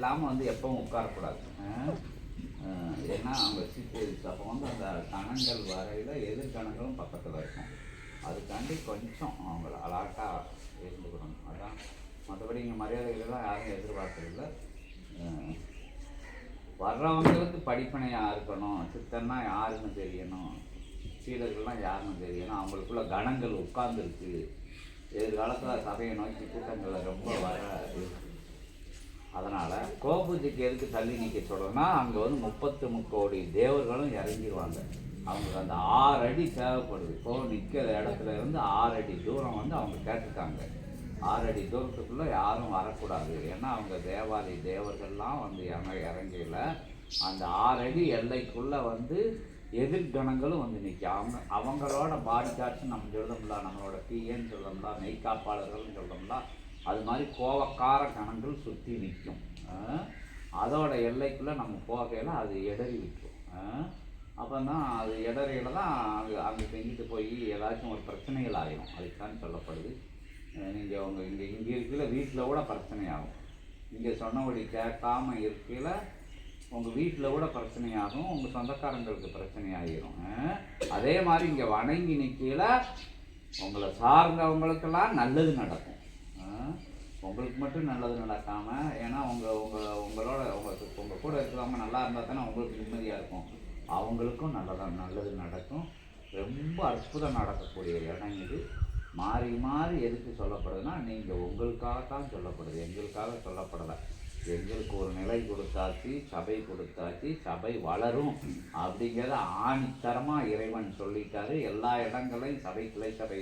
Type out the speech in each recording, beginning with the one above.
இல்லாமல் வந்து எப்பவும் உட்காரக்கூடாது. ஏன்னா அவங்க சித்து அப்போ வந்து அந்த கணங்கள் வரையில் எதிர்கணங்களும் பக்கத்தில் இருக்கும். அதுக்காண்டி கொஞ்சம் அவங்கள அலாட்டாக இருந்துக்கணும். அதான். மற்றபடி இங்கே மரியாதைகளெல்லாம் யாரும் எதிர்பார்க்கறதில்ல. வர்றவங்களுக்கு படிப்பனையாக இருக்கணும். சித்தன்னா யாருன்னு தெரியணும். சீடர்கள்லாம் யாருன்னு தெரியணும். அவங்களுக்குள்ள கணங்கள் உட்கார்ந்துருக்கு. எதிர்காலத்தில் சபையை நோக்கி கூட்டங்களில் ரொம்ப வர அதனால் கோபூஜைக்கு எதுக்கு தள்ளி நிற்க சொல்கிறேன்னா அங்கே வந்து முப்பத்து முக்கோடி தேவர்களும் இறங்கிடுவாங்க அவங்களுக்கு அந்த ஆறு அடி தேவைப்படுது. இப்போ நிற்கிற இடத்துல இருந்து ஆறு அடி தூரம் வந்து அவங்க கேட்டுட்டாங்க ஆறு அடி தூரத்துக்குள்ளே யாரும் வரக்கூடாது. ஏன்னா அவங்க தேவாலய தேவர்கள்லாம் வந்து இறங்க இறங்கல. அந்த ஆறு அடி எல்லைக்குள்ளே வந்து எதிர்கணங்களும் வந்து நிற்கும் அவங்க அவங்களோட பாடி காட்சி நம்ம சொல்லணும்ல நம்மளோட பிஏன்னு சொல்லணும்ல மெய்காப்பாளர்கள்னு சொல்லணும்ல அது மாதிரி கோவக்கார கணங்கள் சுற்றி நிற்கும். அதோட எல்லைக்குள்ளே நம்ம போகையில் அது இடறி விட்டுரும். அப்போ தான் அது இடறையில் தான் அங்கே அங்கே செஞ்சுட்டு போய் ஏதாச்சும் ஒரு பிரச்சனைகள் ஆகிடும் அதுக்கான சொல்லப்படுது. நீங்கள் உங்கள் இங்கே இங்கே இருக்கல வீட்டில் கூட பிரச்சனையாகும் இங்கே சொன்னபடி கேட்காம இருக்கையில் உங்கள் வீட்டில் கூட பிரச்சனையாகும் உங்கள் சொந்தக்காரங்களுக்கு பிரச்சனையாகிடும் ஆகிரும் அதே மாதிரி இங்கே வணங்கி நிற்கையில் உங்களை சார்ந்தவங்களுக்கெல்லாம் நல்லது நடக்கும். உங்களுக்கு மட்டும் நல்லது நடக்காமல் ஏன்னா உங்கள் உங்கள் உங்களோட உங்கள் உங்கள் கூட இருக்கிறவங்க நல்லா இருந்தால் தானே உங்களுக்கு நிம்மதியாக இருக்கும். அவங்களுக்கும் நல்லதாக நல்லது நடக்கும். ரொம்ப அற்புதம் நடக்கக்கூடிய இடம் இது. மாறி மாறி எதுக்கு சொல்லப்படுதுன்னா நீங்கள் உங்களுக்காகத்தான் சொல்லப்படுது. எங்களுக்காக சொல்லப்படலை. எங்களுக்கு ஒரு நிலை கொடுத்தாச்சு சபை கொடுத்தாச்சு சபை வளரும் அப்படிங்கிறத ஆணித்தரமாக இறைவன் சொல்லிட்டாரு. எல்லா இடங்களையும் சபை கிளை சபை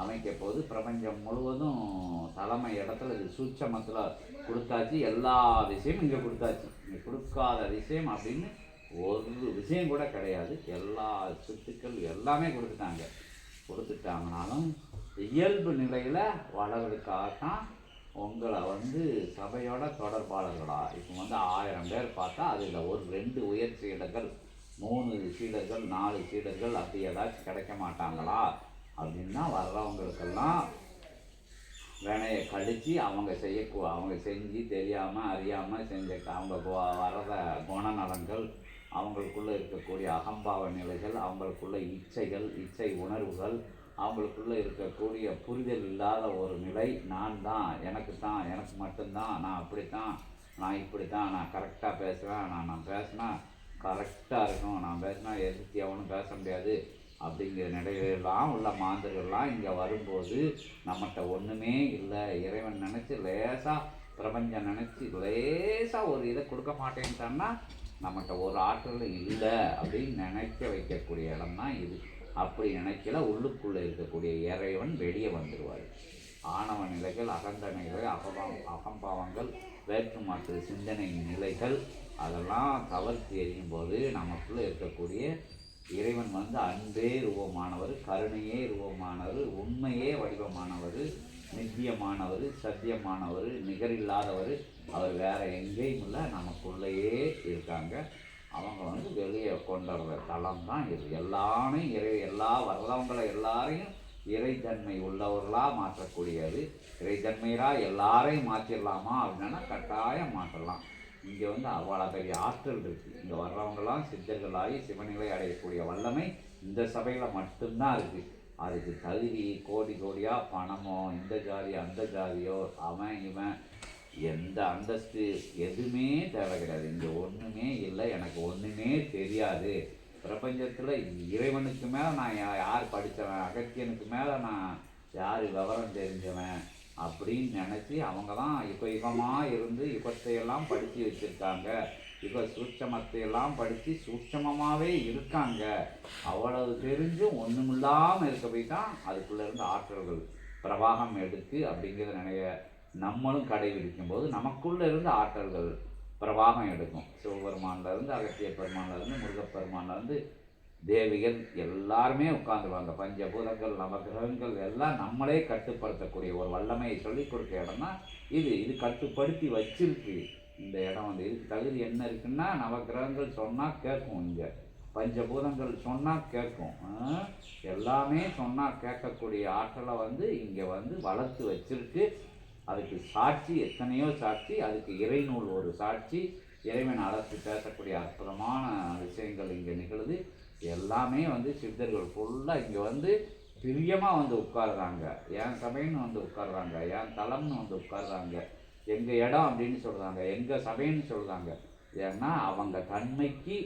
அமைக்க போது பிரபஞ்சம் முழுவதும் தலைமை இடத்துல இது சூட்சமத்தில் கொடுத்தாச்சு எல்லா விஷயமும் இங்கே கொடுத்தாச்சு. இங்கே கொடுக்காத விஷயம் அப்படின்னு ஒரு விஷயம் கூட கிடையாது. எல்லா சொத்துக்கள் எல்லாமே கொடுத்துட்டாங்க. கொடுத்துட்டாங்கனாலும் இயல்பு நிலையில் வளர்றதுக்காகத்தான் உங்களை வந்து சபையோட தொடர்பாளர்களா? இப்போ வந்து ஆயிரம் பேர் பார்த்தா அதில் ஒரு ரெண்டு உயர் சீடர்கள் மூணு சீடர்கள் நாலு சீடர்கள் அப்படி ஏதாச்சும் கிடைக்க மாட்டாங்களா? அப்படின்னா வர்றவங்களுக்கெல்லாம் வினையை கழித்து அவங்க செய்ய அவங்க செஞ்சு தெரியாமல் அறியாமல் செஞ்ச அவங்க கு- வர்றத குணநலங்கள் அவங்களுக்குள்ளே இருக்கக்கூடிய அகம்பாவ நிலைகள் அவங்களுக்குள்ள இச்சைகள் இச்சை உணர்வுகள் அவங்களுக்குள்ளே இருக்கக்கூடிய புரிதல் இல்லாத ஒரு நிலை நான் தான் எனக்கு தான் எனக்கு மட்டும்தான் நான் அப்படி தான் நான் இப்படி தான் நான் கரெக்டாக பேசுவேன் நான் நான் பேசினா கரெக்டாக இருக்கும் நான் பேசினா எதிர்த்து எவனும் பேச முடியாது. அப்படிங்கிற நிலையிலெல்லாம் உள்ள மாந்தர்கள்லாம் இங்கே வரும்போது நம்மகிட்ட ஒன்றுமே இல்லை. இறைவன் நினச்சி லேசாக பிரபஞ்சம் நினச்சி லேசாக ஒரு இதை கொடுக்க மாட்டேன்ட்டான்னா நம்மகிட்ட ஒரு ஆற்றல் இல்லை அப்படின்னு நினைக்க வைக்கக்கூடிய இடம் தான் இது. அப்படி நினைக்கல உள்ளுக்குள்ளே இருக்கக்கூடிய இறைவன் வெளியே வந்துடுவார் ஆணவ நிலைகள் அகந்த நிலைகள் அகபா அகம்பாவங்கள் வேற்றுமாற்று சிந்தனை நிலைகள் அதெல்லாம் தவிர்த்து எறியும் போது நமக்குள்ளே இருக்கக்கூடிய இறைவன் வந்து அன்பே ரூபமானவர் கருணையே ரூபமானவர் உண்மையே வடிவமானவர் நித்தியமானவர் சத்தியமானவர் நிகரில்லாதவர். அவர் வேற எங்கேயும் இல்லை நமக்குள்ளேயே இருக்காங்க. அவங்க வந்து வெளியே கொண்டு வர்ற தளம் தான் இது. எல்லாமே இறை எல்லா வர்றவங்களை எல்லாரையும் இறைத்தன்மை உள்ளவர்களாக மாற்றக்கூடியது. இறைத்தன்மையாக எல்லாரையும் மாற்றிடலாமா அப்படின்னா கட்டாயம் மாற்றலாம். இங்கே வந்து அவ்வளோ பெரிய ஆற்றல் இருக்குது இங்கே வர்றவங்களாம் சித்தர்களாகி சிவநிலை அடையக்கூடிய வல்லமை இந்த சபையில் மட்டும்தான் இருக்குது அதுக்கு தகுதி கோடி கோடியாக பணமோ இந்த ஜாதி அந்த ஜாதியோ அவன் இவன் எந்த அந்தஸ்து எதுவுமே தேவை கிடையாது. இங்கே ஒன்றுமே இல்லை. எனக்கு ஒன்றுமே தெரியாது. பிரபஞ்சத்தில் இறைவனுக்கு மேலே நான் யார் படித்தவன் அகத்தியனுக்கு மேலே நான் யார் விவரம் தெரிஞ்சவன் அப்படின்னு நினச்சி அவங்க தான் யுக யுகமாக இருந்து யுகத்தையெல்லாம் படித்து வச்சுருக்காங்க. யுக சூட்சமத்தையெல்லாம் படித்து சூட்சமமாகவே இருக்காங்க. அவ்வளவு தெரிஞ்சும் ஒன்றுமில்லாமல் இருக்க போய் தான் அதுக்குள்ளேருந்து ஆற்றல்கள் பிரவாகம் எடுத்து அப்படிங்கிறத நினைய நம்மளும் கடைபிடிக்கும் போது நமக்குள்ளே இருந்து ஆற்றல்கள் பிரவாகம் எடுக்கும். சிவபெருமான்லேருந்து அகத்திய பெருமான்லேருந்து இருந்து இருந்து தேவிகள் எல்லாருமே உட்காந்துருவாங்க பஞ்சபூதங்கள் நவகிரகங்கள் எல்லாம் நம்மளே கட்டுப்படுத்தக்கூடிய ஒரு வல்லமையை சொல்லிக் கொடுக்க இடம்னா இது இது கட்டுப்படுத்தி வச்சிருக்கு இந்த இடம் வந்து. இதுக்கு தகுதி என்ன இருக்குன்னா நவகிரகங்கள் சொன்னால் கேட்கும் இங்கே. பஞ்சபூதங்கள் சொன்னால் கேட்கும். எல்லாமே சொன்னால் கேட்கக்கூடிய ஆற்றலை வந்து இங்கே வந்து வளர்த்து வச்சிருக்கு. அதுக்கு சாட்சி எத்தனையோ சாட்சி அதுக்கு இறைநூல் ஒரு சாட்சி. இறைவன் அழைத்து பேசக்கூடிய அற்புதமான விஷயங்கள் இங்கே நிகழுது. எல்லாமே வந்து சித்தர்கள் ஃபுல்லாக இங்கே வந்து பிரியமாக வந்து உட்காருறாங்க. என் சபைன்னு வந்து உட்காருறாங்க. என் தலம்னு வந்து உட்காருறாங்க. எங்கள் இடம் அப்படின்னு சொல்கிறாங்க எங்கள் சபைன்னு சொல்கிறாங்க ஏன்னா அவங்க தன்மைக்கு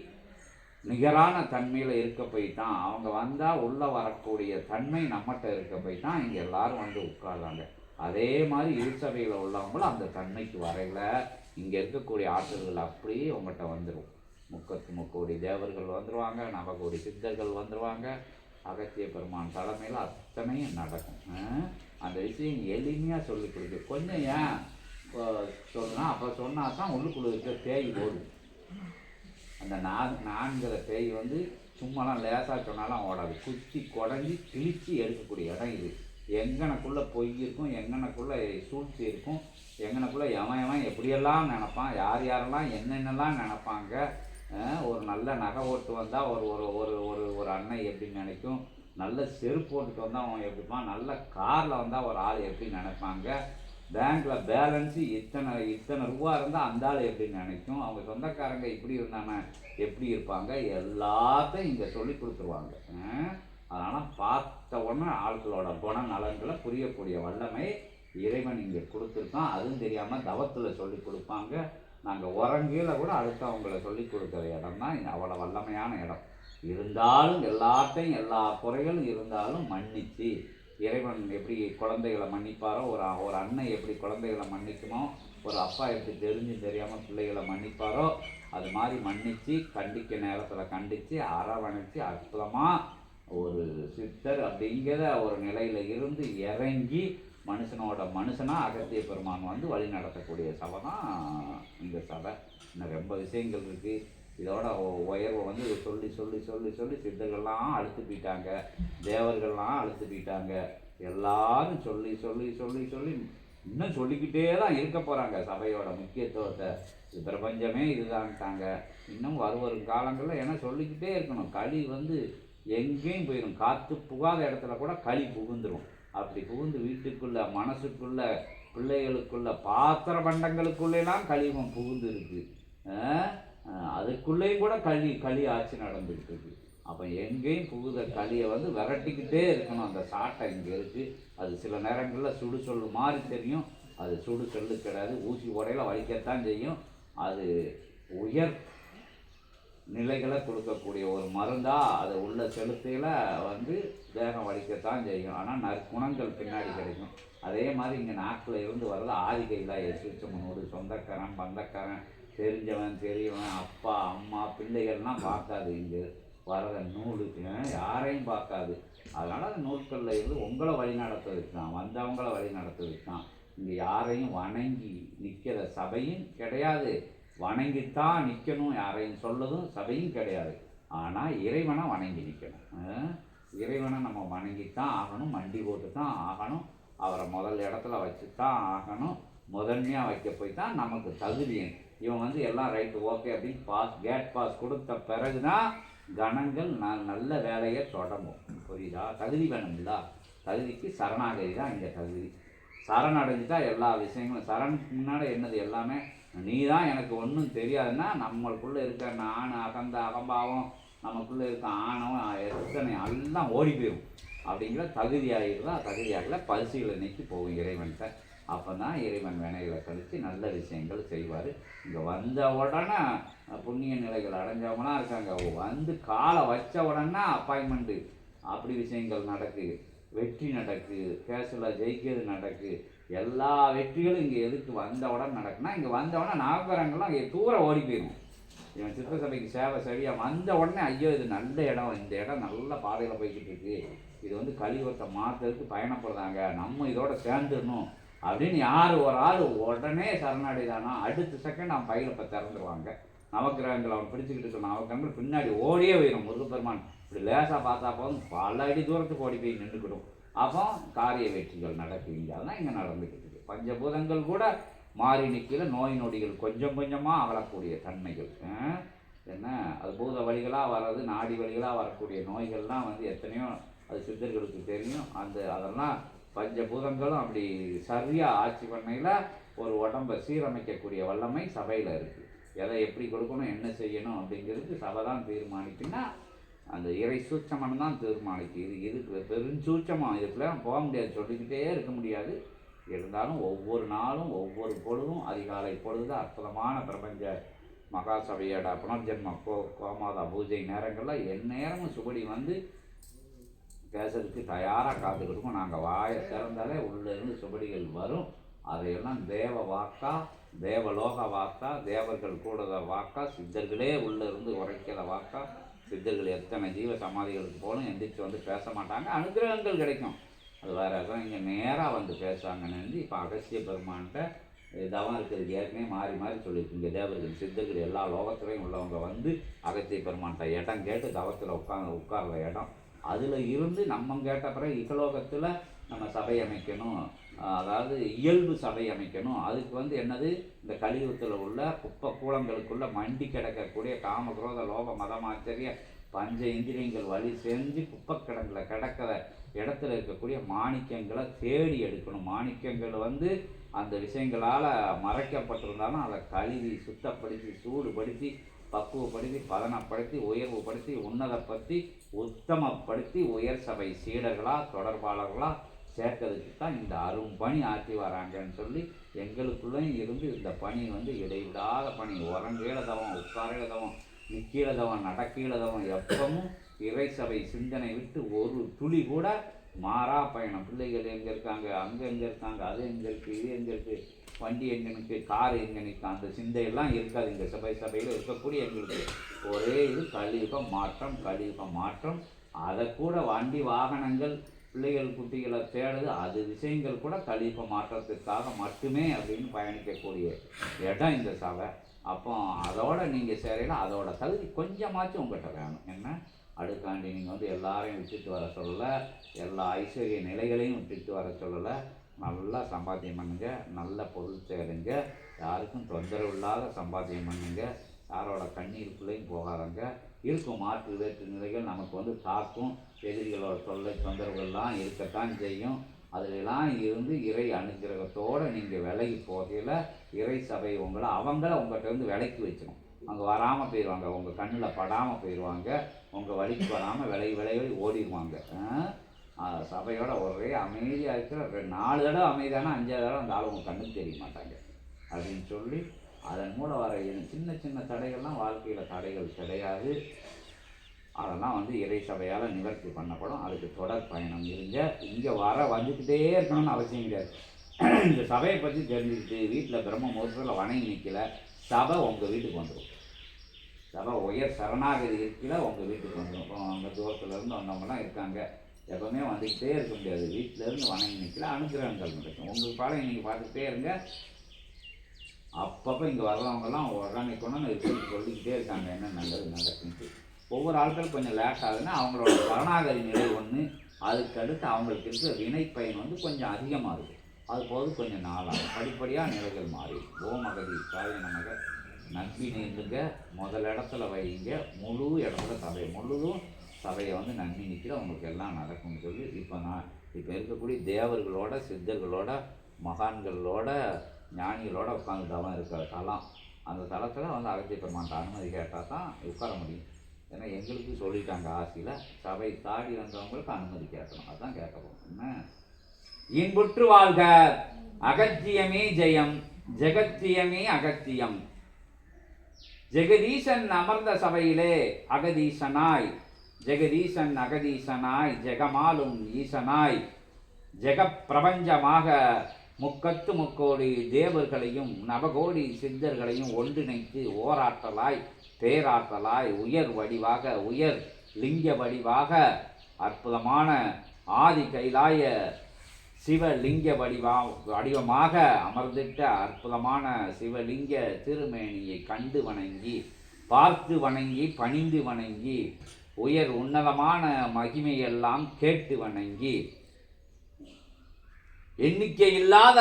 நிகரான தன்மையில் இருக்க போய் தான் அவங்க வந்தால் உள்ளே வரக்கூடிய தன்மை நம்மகிட்ட இருக்க போய் தான் இங்கே எல்லோரும் வந்து உட்காருறாங்க. அதே மாதிரி இருசபையில் உள்ளவங்களும் அந்த தன்மைக்கு வரையில் இங்கே இருக்கக்கூடிய ஆற்றல்கள் அப்படியே உங்கள்கிட்ட வந்துடும் முக்கத்து முக்கோடி தேவர்கள் வந்துடுவாங்க நவகோடி சித்தர்கள் வந்துடுவாங்க அகத்திய பெருமான் தலைமையில் அத்தனையும் நடக்கும். அந்த விஷயம் எளிமையாக சொல்லி கொடுக்கு. கொஞ்சம் ஏன் சொன்னால் அப்போ சொன்னால் தான் உள்ளுக்குள்ள இருக்க பேய் ஓடும். அந்த நான் நான்கிற பேய் வந்து சும்மாலாம் லேசாக சொன்னாலும் ஓடாது. குத்தி குடஞ்சி கிழிச்சு எடுக்கக்கூடிய இடம் இது. எங்கனக்குள்ளே பொய் இருக்கும் எங்கனக்குள்ளே சூழ்ச்சி இருக்கும் எங்கனக்குள்ளே எவன் எவன் எப்படியெல்லாம் நினப்பான் யார் யாரெல்லாம் என்னென்னலாம் நினப்பாங்க ஒரு நல்ல நகை ஓட்டு வந்தால் ஒரு ஒரு ஒரு ஒரு ஒரு அண்ணன் எப்படி நினைக்கும். நல்ல செருப்பு போட்டுட்டு வந்தால் அவன் எப்படிப்பான் நல்ல காரில் வந்தால் ஒரு ஆள் எப்படி நினைப்பாங்க. பேங்க்கில் பேலன்ஸு இத்தனை இத்தனை ரூபா இருந்தால் அந்த ஆள் எப்படி நினைக்கும். அவங்க சொந்தக்காரங்க இப்படி இருந்தாங்க எப்படி இருப்பாங்க? எல்லாத்தையும் இங்கே சொல்லி கொடுத்துருவாங்க. அதனால் பார்த்த உடனே ஆட்களோட குண நலன்களை புரியக்கூடிய வல்லமை இறைவன் இங்கே கொடுத்துருக்கான். அதுவும் தெரியாமல் தவத்தில் சொல்லி கொடுப்பாங்க. நாங்கள் உறங்கீழ கூட அடுத்தவங்களை சொல்லி கொடுக்குற இடம் தான் அவ்வளோ வல்லமையான இடம். இருந்தாலும் எல்லாத்தையும் எல்லா குறைகளும் இருந்தாலும் மன்னிச்சு. இறைவன் எப்படி குழந்தைகளை மன்னிப்பாரோ ஒரு ஒரு அண்ணன் எப்படி குழந்தைகளை மன்னிக்குமோ ஒரு அப்பா எப்படி தெரிஞ்சு தெரியாமல் பிள்ளைகளை மன்னிப்பாரோ அது மாதிரி மன்னிச்சு கண்டிக்க நேரத்தில் கண்டித்து அரவணைச்சு அற்புதமாக ஒரு சித்தர் அப்படிங்கிற ஒரு நிலையில் இருந்து இறங்கி மனுஷனோட மனுஷனாக அகத்திய பெருமான் வந்து வழி நடத்தக்கூடிய சபை தான் இந்த சபை. இன்னும் ரொம்ப விஷயங்கள் இருக்குது இதோட உயர்வை வந்து சொல்லி சொல்லி சொல்லி சொல்லி சித்தர்கள்லாம் அழுத்து போயிட்டாங்க. தேவர்கள்லாம் அழுத்து போயிட்டாங்க. எல்லாரும் சொல்லி சொல்லி சொல்லி சொல்லி இன்னும் சொல்லிக்கிட்டே தான் இருக்க போகிறாங்க சபையோட முக்கியத்துவத்தை. பிரபஞ்சமே இதுதான்ட்டாங்க. இன்னும் வரும் வரும் காலங்களில் ஏன்னா சொல்லிக்கிட்டே இருக்கணும். களி வந்து எங்கேயும் போயிடும் காற்று புகாத இடத்துல கூட களி புகுந்துடும் அப்படி புகுந்து வீட்டுக்குள்ள மனசுக்குள்ள பிள்ளைகளுக்குள்ள பாத்திர பண்டங்களுக்குள்ளெல்லாம் களிமம் புகுந்து இருக்கு அதுக்குள்ளேயும் கூட களி களி ஆட்சி நடந்துக்கிட்டு இருக்கு அப்போ எங்கேயும் புகுத களியை வந்து விரட்டிக்கிட்டே இருக்கணும். அந்த சாட்டை இங்கே இருக்குது அது சில நேரங்களில் சுடு சொல்லு மாதிரி தெரியும். அது சுடு சொல்லு கிடையாது. ஊசி உடையில வலிக்கத்தான் செய்யும். அது உயர் நிலைகளை கொடுக்கக்கூடிய ஒரு மருந்தா அதை உள்ள செலுத்தையில் வந்து தேகம் வலிக்கத்தான் செய்யும். ஆனால் நற்குணங்கள் பின்னாடி கிடைக்கும். அதே மாதிரி இங்கே நாக்கில் இருந்து வர்றது ஆதிகையில் எசிச்சமனோடு சொந்தக்காரன் பந்தக்காரன் தெரிஞ்சவன் தெரியவன் அப்பா அம்மா பிள்ளைகள்லாம் பார்க்காது இங்கே. வர்ற நூலுக்கு யாரையும் பார்க்காது. அதனால் அந்த நூல்களில் இருந்து உங்களை வழி நடத்துறதுக்கு தான் வந்தவங்களை வழி நடத்துறதுக்கு தான். இங்கே யாரையும் வணங்கி நிற்கிற சபையும் கிடையாது. வணங்கித்தான் நிற்கணும் யாரையும் சொல்லதும் சபையும் கிடையாது. ஆனால் இறைவனை வணங்கி நிற்கணும் இறைவனை நம்ம வணங்கித்தான் ஆகணும் மண்டி போட்டு தான் ஆகணும் அவரை முதல் இடத்துல வச்சு தான் ஆகணும் முதன்மையாக வைக்க போய் தான் நமக்கு தகுதியும். இவன் வந்து எல்லாம் ரைட்டு ஓகே அப்படின்னு பாஸ் கேட் பாஸ் கொடுத்த பிறகு தான் கணங்கள் ந நல்ல வேலையை தொடங்கும். புரியுதா? தகுதி வேணும்ல? தகுதிக்கு சரணாகதி தான் இங்கே தகுதி. தான் எல்லா விஷயங்களும் சரணுக்கு முன்னாடி என்னது எல்லாமே நீ தான் எனக்கு ஒன்றும் தெரியாதுன்னா நம்மளுக்குள்ளே இருக்க நான் அகந்த அகம்பாவம் நமக்குள்ளே இருக்க ஆணவம் எத்தனை எல்லாம் ஓடி போயிடும் அப்படிங்கிற தகுதி ஆகிடுதா தகுதி ஆகல. பரிசீலனைக்கு போகும் இறைவன்கிட்ட. அப்போ தான் இறைவன் வினைகளை கழித்து நல்ல விஷயங்கள் செய்வார். இங்கே வந்த உடனே புண்ணிய நிலைகள் அடைஞ்சவங்களாம் இருக்காங்க. வந்து காலை வச்ச உடனே அப்பாயின்மெண்ட்டு அப்படி விஷயங்கள் நடக்குது வெற்றி நடக்குது கேஸில் ஜெயிக்கிறது நடக்குது எல்லா வெற்றிகளும் இங்கே எதுக்கு வந்த உடனே நடக்குன்னா இங்கே வந்தவுடனே நாகரங்கள்லாம் இங்கே தூர ஓடி போயிடும் இவன் சித்த சபைக்கு சேவை சரியாக வந்த உடனே ஐயோ இது நல்ல இடம் இந்த இடம் நல்ல பாதையில் போய்கிட்டு இருக்கு. இது வந்து கலியுகத்தை மாற்றுறதுக்கு பயணப்படுறாங்க. நம்ம இதோட சேர்ந்துடணும் அப்படின்னு யார் ஒரு ஆள் உடனே சரணடைதானா அடுத்த செகண்ட் அவன் பையில இப்போ திறந்துருவாங்க. நவக்கிரகங்கள் அவன் பிடிச்சிக்கிட்டு இருக்க நவக்கிரகங்கள் பின்னாடி ஓடியே போயிடும் முருகப்பெருமான். இப்படி லேசாக பார்த்தா போதும் பல அடி தூரத்துக்கு ஓடி போய் நின்றுக்கிடும். அப்போ காரிய வெற்றிகள் நடக்குவீங்க அதெல்லாம் இங்கே நடந்துக்கிட்டு இருக்கு. பஞ்சபூதங்கள் கூட மாறி நிற்கிற நோய் நொடிகள் கொஞ்சம் கொஞ்சமாக அகலக்கூடிய தன்மைகள். என்ன? அது பூத வழிகளாக வர்றது நாடி வழிகளாக வரக்கூடிய நோய்கள்லாம் வந்து எத்தனையோ அது சித்தர்களுக்கு தெரியும். அந்த அதெல்லாம் பஞ்சபூதங்களும் அப்படி சரியாக ஆட்சி பண்ணையில் ஒரு உடம்பை சீரமைக்கக்கூடிய வல்லமை சபையில் இருக்குது எதை எப்படி கொடுக்கணும் என்ன செய்யணும் அப்படிங்கிறது சபை தான் தீர்மானிக்குன்னா அந்த இறை சூட்சமனம் தான் தீர்மானிக்கு இது இது பெருஞ்சூட்சமாக இதுக்குலாம் போக முடியாது. சொல்லிக்கிட்டே இருக்க முடியாது. இருந்தாலும் ஒவ்வொரு நாளும் ஒவ்வொரு பொழுதும் அதிகாலை பொழுது அற்புதமான பிரபஞ்ச மகாசபையோட புனர்ஜென்ம கோ கோமாதா பூஜை நேரங்களில் எந்நேரமும் சுபடி வந்து பேசுறதுக்கு தயாராக காத்துக்கிட்டு நாங்கள் வாயை திறந்தாலே உள்ளே இருந்து சுபடிகள் வரும். அதையெல்லாம் தேவ வாக்கா தேவலோக வாக்கா தேவர்கள் கூடத வாக்கா சித்தர்களே உள்ளே இருந்து உரைக்கிற வாக்கா சித்தர்கள் எத்தனை ஜீவ சமாதிகளுக்கு போலும் எந்திரிச்சு வந்து பேச மாட்டாங்க அனுகிரகங்கள் கிடைக்கும். அது வேறு தான் இங்கே நேராக வந்து பேசுவாங்கன்னு இப்போ அகசிய பெருமான்கிட்ட தவம் இருக்கிறது ஏற்கனவே மாறி மாறி சொல்லியிருக்கீங்க தேவர்கள் சித்தர்கள் எல்லா லோகத்துலையும் உள்ளவங்க வந்து அகத்திய பெருமான்கிட்ட இடம் கேட்டு தவத்தில் உட்காந்து உட்கார்ற இடம். அதில் இருந்து நம்ம கேட்ட பிறகு இகலோகத்தில் நம்ம சபை அமைக்கணும். அதாவது இயல்பு சபை அமைக்கணும். அதுக்கு வந்து என்னது? இந்த கலியுகத்தில் உள்ள குப்பை கூலங்களுக்குள்ள மண்டி கிடக்கக்கூடிய காமக்ரோத லோப மதமாச்சரிய பஞ்ச இந்திரியங்கள் வழி செஞ்சு குப்பை குப்பக்கிடங்குல கிடக்கிற இடத்துல இருக்கக்கூடிய மாணிக்கங்களை தேடி எடுக்கணும். மாணிக்கங்கள் வந்து அந்த விஷயங்களால் மறைக்கப்பட்டிருந்தாலும் அதை கழுவி சுத்தப்படுத்தி சூடுபடுத்தி பக்குவப்படுத்தி பதனப்படுத்தி உயர்வுபடுத்தி உன்னதப்படுத்தி உத்தமப்படுத்தி உயர் சபை சீடர்களாக தொடர்பாளர்களாக சேர்க்கறதுக்கு தான் இந்த அரும் பணி ஆற்றி வராங்கன்னு சொல்லி எங்களுக்குள்ளேயும் இருந்து இந்த பணி வந்து இடைவிடாத பணி. உறங்கீழ தவம் உட்கார தவம் நிற்கீழ தவம் தவம் எப்பவும் இறை சபை சிந்தனை விட்டு ஒரு துளி கூட மாறா பயணம். பிள்ளைகள் எங்கே இருக்காங்க? அங்கே எங்கே இருக்காங்க? அது எங்கே இருக்குது இது எங்கே இருக்குது வண்டி எங்கே நிற்கு கார் எங்கே நிற்கும் அந்த சிந்தையெல்லாம் இருக்காது இந்த சபை சபையில் இருக்கக்கூடிய எங்களுக்கு. ஒரே இது கலியுகம் மாற்றம் கலியுகம் மாற்றம். அதை கூட வண்டி வாகனங்கள் பிள்ளைகள் குட்டிகளை தேடுது. அது விஷயங்கள் கூட கலியுக மாற்றத்துக்காக மட்டுமே அப்படின்னு பயணிக்கக்கூடிய இடம் இந்த சபை அப்போ அதோட நீங்கள் சேரையில் அதோட தகுதி கொஞ்சமாச்சும் உங்கள்கிட்ட வேணும். என்ன? அடுக்காண்டி நீங்கள் வந்து எல்லாரையும் விட்டுட்டு வர சொல்லலை. எல்லா ஐஸ்வர்ய நிலைகளையும் விட்டுட்டு வர சொல்லலை. நல்லா சம்பாத்தியம் பண்ணுங்க. நல்ல பொருள் சேருங்க யாருக்கும் தொந்தரவு இல்லாத சம்பாத்தியம் பண்ணுங்க. யாரோட கண்ணீருக்குள்ளேயும் போகாதங்க. இருக்கும் மாற்று வேற்று நிலைகள் நமக்கு வந்து தாக்கும். எதிரிகளோட தொல்லை தொந்தரவுகள்லாம் இருக்கத்தான் செய்யும். அதிலெல்லாம் இருந்து இறை அனுகிரகத்தோடு நீங்கள் விலகி போகையில் இறை சபை உங்களை அவங்கள உங்கள்கிட்ட இருந்து விலக்கி வச்சிடும் அங்கே வராமல் போயிடுவாங்க உங்கள் கண்ணில் படாமல் போயிடுவாங்க உங்கள் வழிக்கு வராமல் விலை விலை ஓடிடுவாங்க சபையோட ஒரே அமைதியாக இருக்கிற ரெண்டு நாலு தடவை அமைதியான அஞ்சாவது தடவை அந்த ஆள் உங்கள் கண்ணுக்கு தெரிய மாட்டாங்க. அப்படின்னு சொல்லி அதன் மூலம் வர சின்ன சின்ன தடைகள்லாம் வாழ்க்கையில் தடைகள் கிடையாது. அதெல்லாம் வந்து இறை சபையால் நிவர்த்தி பண்ணப்படும். அதுக்கு தொடர் பயணம். இருங்க இங்கே வர வந்துக்கிட்டே இருக்கணும்னு அவசியம் கிடையாது. இந்த சபையை பற்றி தெரிஞ்சுக்கிட்டு வீட்டில் பிரம்ம முகூர்த்தத்தில் வணங்கி நிற்கல சபை உங்கள் வீட்டுக்கு வந்துடும் சபை உயர் சரணாகதி இருக்கல உங்கள் வீட்டுக்கு வந்துடும் இப்போ அங்கே தூரத்துலேருந்து வந்தவங்கலாம் இருக்காங்க. எப்பவுமே வந்துக்கிட்டே இருக்க முடியாது. வீட்டிலேருந்து வணங்கி நிற்கல அனுகிரகங்கள் நடக்கும் உங்களுக்கு பாடம் நீங்கள் பார்த்துக்கிட்டே இருங்க. அப்பப்போ இங்கே வர்றவங்கலாம் உடனே கொண்டு சொல்லிக்கிட்டே இருக்காங்க. என்ன நல்லது நடக்குன்ட்டு ஒவ்வொரு ஆட்கள் கொஞ்சம் லேட் ஆகுதுன்னா அவங்களோட சரணாகதி நிலை ஒன்று அதுக்கடுத்து அவங்களுக்கு இருக்கிற வினை பயன் வந்து கொஞ்சம் அதிகமாக இருக்குது அது போது கொஞ்சம் நாளாகும். படிப்படியாக நிலைகள் மாறி. ஓமகதி காய நமக நம்பி நின்றுங்க முதல் இடத்துல வைங்க. முழு இடத்துல சபை. முழுதும் சபையை வந்து நம்பி நிற்கிற உங்களுக்கு எல்லாம் நடக்கும்னு சொல்லி இப்போ நான் இப்போ இருக்கக்கூடிய தேவர்களோட சித்தர்களோட மகான்களோட ஞானிகளோட உட்காந்து தவம் இருக்கிற தலம் அந்த தளத்தில் வந்து அகத்திய பெருமான்ட்ட அனுமதி கேட்டால் தான் உட்கார முடியும். ஏன்னா எங்களுக்கு சொல்லிட்டாங்க ஆசையில் சபை தாடி வந்தவங்களுக்கு அனுமதி கேட்கணும். அதுதான் கேட்க போகணும் என்ன? இன்புற்று வாழ்க. அகத்தியமே ஜெயம். ஜெகத்தியமே அகத்தியம். ஜெகதீசன் அமர்ந்த சபையிலே அகதீசனாய். ஜெகதீசன் அகதீசனாய். ஜெகமாலும் ஈசனாய். ஜெகப்பிரபஞ்சமாக முக்கத்து முக்கோடி தேவர்களையும் நவகோடி சித்தர்களையும் ஒன்றிணைத்து ஓராற்றலாய் பேராற்றலாய் உயர் வடிவாக உயர் லிங்க வடிவாக அற்புதமான ஆதி கைலாய சிவலிங்க வடிவா வடிவமாக அமர்ந்திட்ட அற்புதமான சிவலிங்க திருமேனியை கண்டு வணங்கி பார்த்து வணங்கி பணிந்து வணங்கி உயர் உன்னதமான மகிமையெல்லாம் கேட்டு வணங்கி எண்ணிக்கை இல்லாத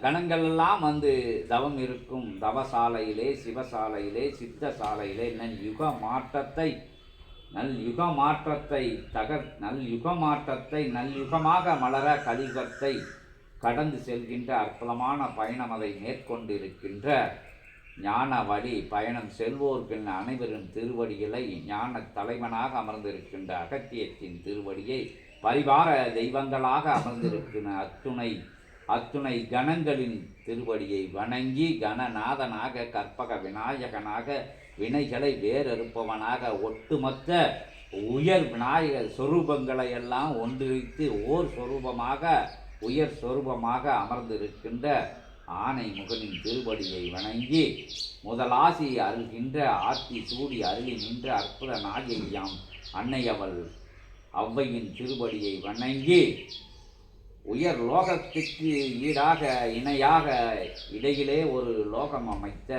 கணங்கள் எல்லாம் வந்து தவம் இருக்கும். தவசாலையிலே சிவசாலையிலே சித்த சாலையிலே நல் யுக மாற்றத்தை நல் யுக மாற்றத்தை தகர் நல் யுக மாற்றத்தை நல் யுகமாக மலர கலிகத்தை கடந்து செல்கின்ற அற்புதமான பயணம் அதை மேற்கொண்டிருக்கின்ற ஞான வழி பயணம் செல்வோர்கள் அனைவரின் திருவடிகளை ஞான தலைவனாக அமர்ந்திருக்கின்ற அகத்தியத்தின் திருவடியை பரிவார தெய்வங்களாக அமர்ந்திருக்கின்ற அத்துணை அத்துணை கணங்களின் திருவடியை வணங்கி கணநாதனாக கற்பக விநாயகனாக வினைகளை வேறறுப்பவனாக ஒட்டுமொத்த உயர் விநாயகர் சொரூபங்களை எல்லாம் ஒன்றிணைத்து ஓர் சொரூபமாக உயர் சொரூபமாக அமர்ந்திருக்கின்ற ஆனை முகனின் திருவடியை வணங்கி முதலாசி அருள்கின்ற ஆத்தி சூடி அருளி நின்ற அற்புத நாயகியாம் அன்னையவள் ஔவையின் திருவடியை வணங்கி உயர் லோகத்துக்கு ஈடாக இணையாக இடையிலே ஒரு லோகம் அமைத்த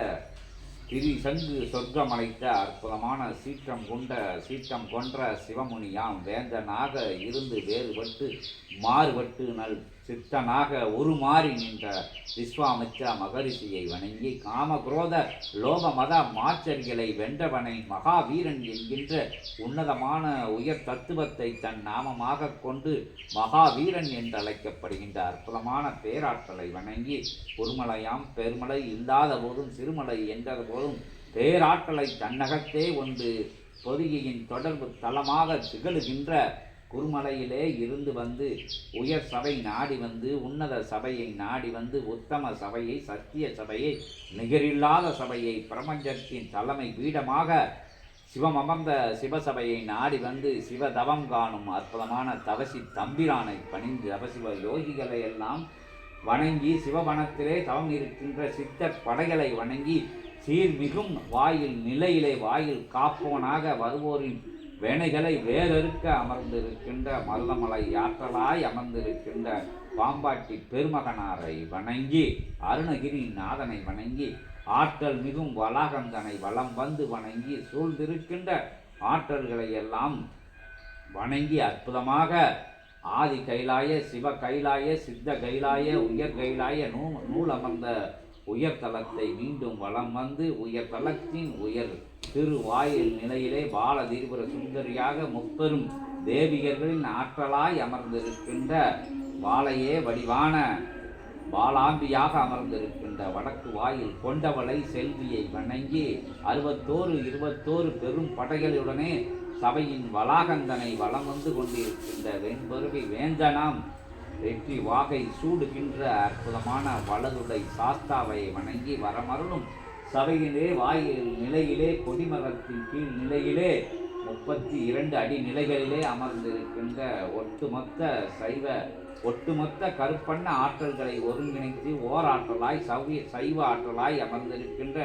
திரி சங்கு சொர்க்கம் அழைத்த அற்புதமான சீற்றம் கொண்ட சீற்றம் கொன்ற சிவமுனியாம் வேந்தனாக இருந்து வேறுபட்டு மாறுபட்டு நல் சித்தனாக உருமாறி நின்ற விஸ்வாமித்ரா மகரிஷியை வணங்கி காமக்ரோத லோக மத மாச்சரிகளை வென்றவனை மகாவீரன் என்கின்ற உன்னதமான உயர் தத்துவத்தை தன் நாமமாக கொண்டு மகாவீரன் என்று அழைக்கப்படுகின்ற அற்புதமான பேராற்றலை வணங்கி குருமலையாம் பெருமலை இல்லாத போதும் சிறுமலை என்றத போதும் பேராற்றலை தன்னகத்தே ஒன்று பொதிகையின் தொடர்பு தளமாக திகழுகின்ற குருமலையிலே இருந்து வந்து உயர் சபை நாடி வந்து உன்னத சபையை நாடி வந்து உத்தம சபையை சத்திய சபையை நிகரில்லாத சபையை பிரபஞ்சத்தின் தலைமை பீடமாக சிவம் அமர்ந்த சிவசபையை நாடி வந்து சிவதவம் காணும் அற்புதமான தவசி தம்பிரானை பணிந்து தவசிவ யோகிகளை எல்லாம் வணங்கி சிவவனத்திலே தவம் இருக்கின்ற சித்த படைகளை வணங்கி சீர்மிகும் வாயில் நிலையிலே வாயில் காப்போனாக வருவோரின் வேணைகளை வேறறுக்க அமர்ந்திருக்கின்ற மல்லமலை ஆற்றலாய் அமர்ந்திருக்கின்ற பாம்பாட்டி பெருமகனாரை வணங்கி அருணகிரி நாதனை வணங்கி ஆற்றல் மிகும் வளாகந்தனை வலம் வந்து வணங்கி சூழ்ந்திருக்கின்ற ஆற்றல்களை எல்லாம் வணங்கி அற்புதமாக ஆதி கைலாய சிவ கைலாய சித்த கைலாய உயர் கைலாய நூ நூல் அமர்ந்த உயர்தலத்தை மீண்டும் வளம் வந்து உயர் தலத்தின் உயர் திருவாயில் நிலையிலே பால தீர்புர சுந்தரியாக முப்பெரும் தேவிகர்களின் ஆற்றலாய் அமர்ந்திருக்கின்ற வாழையே வடிவான பாலாம்பியாக அமர்ந்திருக்கின்ற வடக்கு வாயில் கொண்டவளை செல்வியை வணங்கி அறுபத்தோரு இருபத்தோரு பெரும் படைகளுடனே சபையின் வளாகந்தனை வலம் வந்து கொண்டிருக்கின்ற வெண்பருவி வேந்தனாம் வெற்றி வாகை சூடுகின்ற அற்புதமான வலதுடை சாஸ்தாவை வணங்கி வரமருளும் சபையிலே வாயில் நிலையிலே கொடிமரத்தின் கீழ் நிலையிலே முப்பத்தி இரண்டு அடி நிலைகளிலே அமர்ந்திருக்கின்ற ஒட்டுமொத்த சைவ ஒட்டுமொத்த கருப்பண்ண ஆற்றல்களை ஒருங்கிணைத்து ஓராற்றலாய் சவ்ய சைவ ஆற்றலாய் அமர்ந்திருக்கின்ற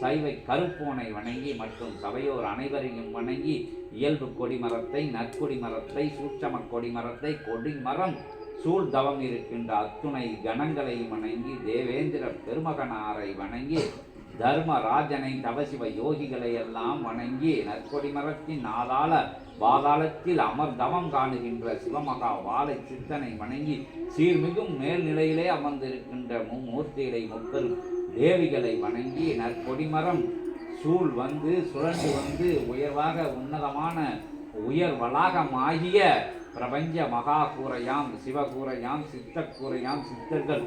சைவை கருப்போனை வணங்கி மற்றும் சபையோர் அனைவரையும் வணங்கி இயல்பு கொடிமரத்தை நற்கொடி மரத்தை சூட்சம கொடிமரத்தை கொடிமரம் சூழ்தவம் இருக்கின்ற அத்துணை கணங்களை வணங்கி தேவேந்திர பெருமகனாரை வணங்கி தர்மராஜனை தவசிவ யோகிகளை எல்லாம் வணங்கி நற்கொடி மரத்தின் நாதாள பாதாளத்தில் அமர் தவம் காணுகின்ற சிவமகா வாழை சித்தனை வணங்கி சீர்மிகும் மேல்நிலையிலே அமர்ந்திருக்கின்ற மும்மூர்த்திகளை முப்பெரும் தேவிகளை வணங்கி நற்கொடிமரம் சூழ் வந்து சுழன்று வந்து உயர்வாக உன்னதமான உயர் வளாகமாகிய பிரபஞ்ச மகா கூரையாம் சிவகூரையாம் சித்தக்கூரையாம் சித்தர்கள்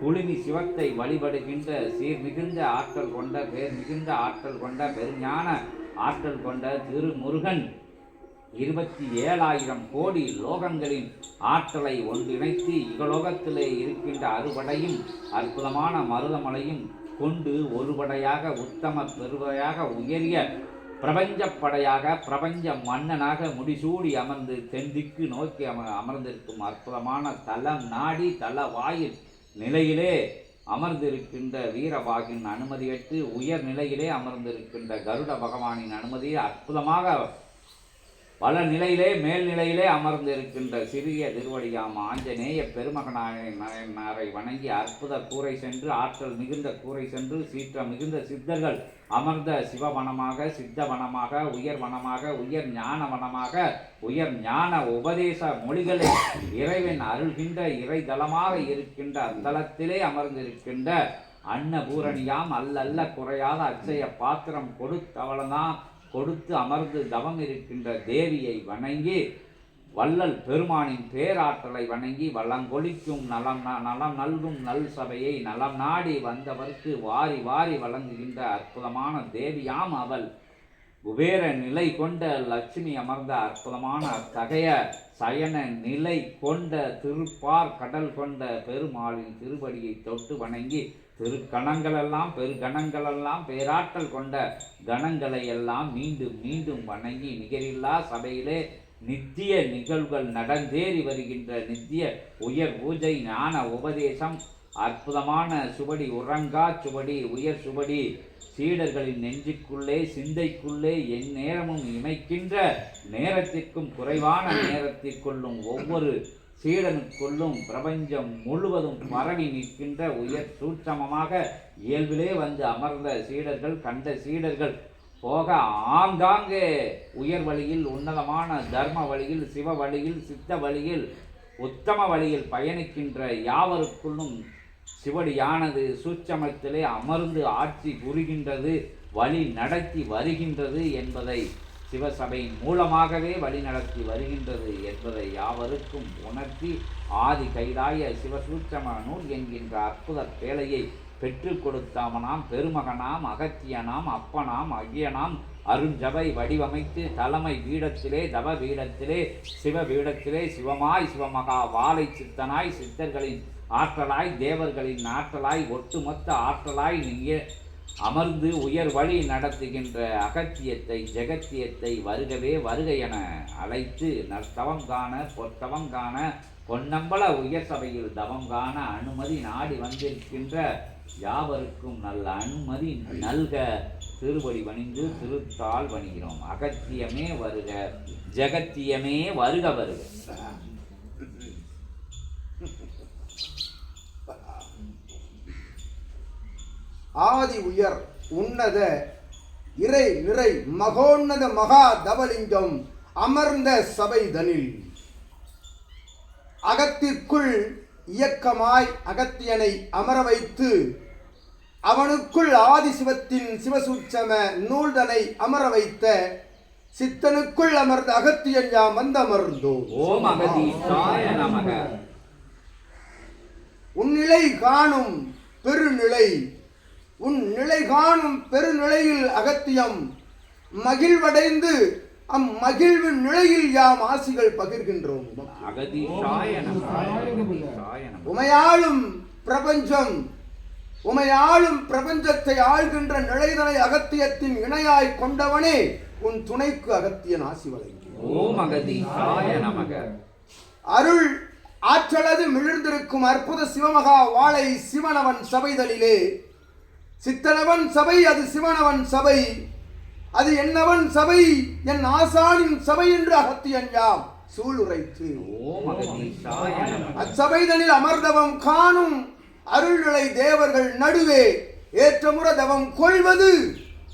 குழுமி சிவத்தை வழிபடுகின்ற சீர் மிகுந்த ஆற்றல் கொண்ட பேர் மிகுந்த ஆற்றல் கொண்ட பெருஞான ஆற்றல் கொண்ட திருமுருகன் இருபத்தி ஏழாயிரம் கோடி லோகங்களின் ஆற்றலை ஒன்றிணைத்து இகலோகத்திலே இருக்கின்ற அறுபடையும் அற்புதமான மருதமலையும் கொண்டு ஒருபடையாக உத்தம பெருவையாக உயரிய பிரபஞ்சப்படையாக பிரபஞ்ச மன்னனாக முடிசூடி அமர்ந்து தென்திக்கு நோக்கி அம அமர்ந்திருக்கும் அற்புதமான தலம் நாடி தல வாயில் நிலையிலே அமர்ந்திருக்கின்ற வீரபாகின் அனுமதியற்று உயர் நிலையிலே அமர்ந்திருக்கின்ற கருட பகவானின் அனுமதியை அற்புதமாக பல நிலையிலே மேல்நிலையிலே அமர்ந்திருக்கின்ற சிறிய திருவடியாம் ஆஞ்சநேய பெருமகனாரை வணங்கி அற்புத கூரை சென்று ஆற்றல் மிகுந்த கூரை சென்று சீற்றம் மிகுந்த சித்தர்கள் அமர்ந்த சிவவனமாக சித்தவனமாக உயர் வனமாக உயர் ஞான வனமாக உயர் ஞான உபதேச மொழிகளை இறைவன் அருள்கின்ற இறைதளமாக இருக்கின்ற அத்தலத்திலே அமர்ந்திருக்கின்ற அன்னபூரணியாம் அல்லல்ல குறையாத அச்சய பாத்திரம் கொடுத்தவளதான் கொடுத்து அமர்ந்து தவம் இருக்கின்ற தேவியை வணங்கி வள்ளல் பெருமானின் பேராற்றலை வணங்கி வளங்கொழிக்கும் நலம் ந- நலம் நல்கும் நல் சபையை நலம் நாடி வந்தவர்க்கு வாரி வாரி வழங்குகின்ற அற்புதமான தேவியாம் அவள். குபேர நிலை கொண்ட லட்சுமி அமர்ந்த அற்புதமான அத்தகைய சயன நிலை கொண்ட திருப்பார் கடல் கொண்ட பெருமாளின் திருவடியை தொட்டு வணங்கி திருக்கணங்களெல்லாம் பெருகணங்களெல்லாம் பேராற்றல் கொண்ட கணங்களை எல்லாம் மீண்டும் மீண்டும் வணங்கி நிகரில்லா சபையிலே நித்திய நிகழ்வுகள் நடந்தேறி வருகின்ற நித்திய உயர் பூஜை ஞான உபதேசம் அற்புதமான சுவடி உறங்கா சுவடி உயர் சுவடி சீடர்களின் நெஞ்சுக்குள்ளே சிந்தைக்குள்ளே எந்நேரமும் இமைக்கின்ற நேரத்திற்கும் குறைவான நேரத்திற்குள்ளும் ஒவ்வொரு சீடனுக்குள்ளும் பிரபஞ்சம் முழுவதும் பரவி நிற்கின்ற உயர் சூட்சமமாக இயல்பிலே வந்து அமர்ந்த சீடர்கள் கண்ட சீடர்கள் போக ஆங்காங்கே உயர் வழியில் உன்னதமான தர்ம வழியில் சிவ வழியில் சித்த வழியில் உத்தம வழியில் பயணிக்கின்ற யாவருக்குள்ளும் சிவடியானது சூட்சமத்திலே அமர்ந்து ஆட்சி புரிகின்றது வழி நடத்தி வருகின்றது என்பதை சிவசபை மூலமாகவே வழிநடத்தி வருகின்றது என்பதை யாவருக்கும் உணர்த்தி ஆதி கைலாய சிவசூட்சம நூல் என்கின்ற அற்புத பேழையை பெற்றுக் கொடுத்தவனாம் பெருமகனாம் அகத்தியனாம் அப்பனாம் ஐயனாம் அருஞ்சபை வடிவமைத்து தலைமை பீடத்திலே தவ பீடத்திலே சிவ சிவமாய் சிவமகா வாழை சித்தனாய் சித்தர்களின் ஆற்றலாய் தேவர்களின் ஆற்றலாய் ஒட்டுமொத்த ஆற்றலாய் நீங்க அமர்ந்து உயர் வழி நடத்துகின்ற அகத்தியத்தை ஜெகத்தியத்தை வருகவே வருக என அழைத்து நற்தவம் காண பொத்தவம் காண பொன்னம்பல உயர் சபையில் தவம் காண அனுமதி நாடி வந்திருக்கின்ற யாவருக்கும் நல்ல அனுமதி நல்க திருவடி வணிந்து திருத்தால் வணிகிறோம். அகத்தியமே வருக ஜெகத்தியமே வருக வருக. ஆதி உயர் உன்னத இறை நிறை மகோன்னத மகா தவலிங்கம் அமர்ந்த சபைதனில். அகத்திற்குள் இயக்கமாய் அகத்தியனை அமர வைத்து அவனுக்குள் ஆதிசிவத்தின் சிவசூட்சம நூல்தனை அமர வைத்த சித்தனுக்குள் அமர்ந்த அகத்தியன் யாம் வந்தமர்ந்தோம் ஓம் அகதீசாய நமக. உன் நிலை காணும் பெருநிலை உன் நிலை காணும் பெருநிலையில் அகத்தியம். மகிழ்வடைந்து அம்மகிழ்வின் நிலையில் யாம் ஆசிகள் பகிர்கின்றோம். உமையாளும் பிரபஞ்சம். உமையாளும் பிரபஞ்சத்தை ஆள்கின்ற நிலைதனை அகத்தியத்தின் இணையாய் கொண்டவனே உன் துணைக்கு அகத்தியன் ஆசி வழங்கி அருள் ஆற்றலது மிளிர்ந்திருக்கும் அற்புத சிவமகா வாளை சிவனவன் சபைதலிலே சித்தனவன் சபை அது சிவனவன் சபை. அது என்னவன் சபை? என் ஆசானின் சபை என்று அகத்தியன் யாம் சூளுரைத்து. அச்சபைதனில் அமர்தவம் காணும் அருள்நிலை தேவர்கள் நடுவே ஏற்றமுற தவம் கொள்வது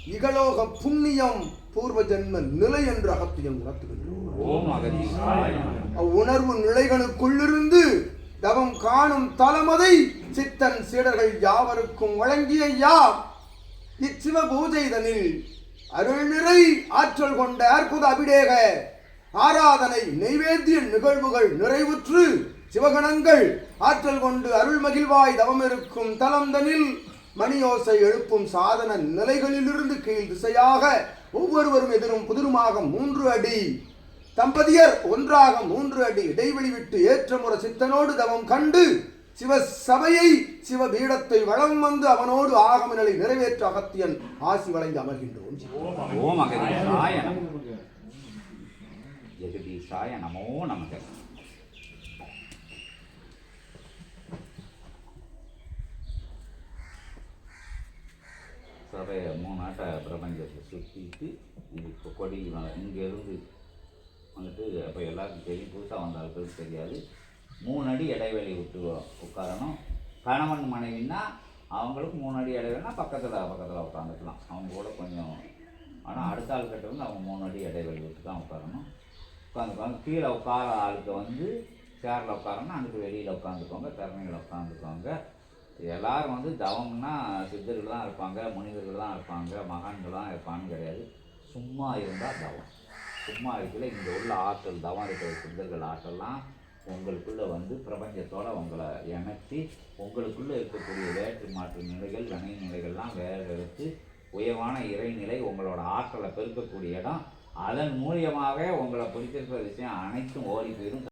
இகலோக புண்ணியம் பூர்வ ஜென்ம நிலை என்று அகத்தியன் உணர்த்துகின்றோம் அவ்வுணர்வு நிலைகளுக்குள்ளிருந்து தவம் காணும் தலமதை சித்தன் சீடர்கள் யாவருக்கும் வழங்கிய யார்? இச்சிவ பூஜைதனில் அருள் நிறை ஆற்றல் கொண்ட அற்புத அபிடேக ஆராதனை நைவேத்திய நிகழ்வுகள் நிறைவுற்று சிவகணங்கள் ஆற்றல் கொண்டு அருள் மகிழ்வாய் தவம் இருக்கும் தலம்தனில் மணியோசை எழுப்பும் சாதன நிலைகளிலிருந்து கீழ் திசையாக ஒவ்வொருவரும் எதிரும் புதிருமாக மூன்று அடி தம்பதியர் ஒன்றாக மூன்று அடி இடைவெளி விட்டு ஏற்றமுறை சித்தனோடு தவம் கண்டு சிவ சபையை சிவ பீடத்தை வளம் வந்து அவனோடு ஆகம நிலை நிறைவேற்ற அகத்தியன் ஆசி வளைந்து அமர்கின்றோம். ஓம் அகதீசாய நமக ஜெகதீசாய நமோ நமக. சபையை மூணாட்ட பிரபஞ்சத்தை சுற்றிட்டு இப்போ கொடி இங்கேருந்து வந்துட்டு அப்போ எல்லாருக்கும் தெரியும். புதுசாக வந்த ஆட்களுக்கு தெரியாது. மூணு அடி இடைவெளி விட்டு உட்காரணும். கணவன் மனைவின்னா அவங்களுக்கு மூணு அடி இடைவெளினா பக்கத்தில் பக்கத்தில் உட்காந்துக்கலாம். அவங்க கூட கொஞ்சம் ஆனால் அடுத்த ஆள் கிட்ட வந்து அவங்க மூணு அடி இடைவெளி விட்டு தான் உட்காரணும். உட்காந்துக்குவாங்க கீழே உட்கார ஆளுக்கு வந்து சேரில் உட்காரணும். அங்கிட்டு வெளியில் உட்காந்துக்கோங்க திறமையில் உட்காந்துக்கோங்க. எல்லோரும் வந்து தவம்னா சித்தர்கள் தான் இருப்பாங்க முனிவர்கள் தான் இருப்பாங்க மகான்கள் தான் இருப்பான்னு கிடையாது. சும்மா இருந்தால் தவம். சும்மா இருக்கல இங்கே உள்ள ஆற்றல் தவம் இருக்கிற சிந்தர்கள் ஆற்றல்லாம் உங்களுக்குள்ளே வந்து பிரபஞ்சத்தோடு உங்களை இணைச்சி உங்களுக்குள்ளே இருக்கக்கூடிய வேற்று மாற்று நிலைகள் வினை நிலைகள்லாம் வேறு எடுத்து உயர்வான இறைநிலை உங்களோட ஆற்றலை பெருக்கக்கூடிய இடம். அதன் மூலியமாகவே உங்களை பிடிச்சிருக்கிற விஷயம் அனைத்தும் ஓடி போயிடும்.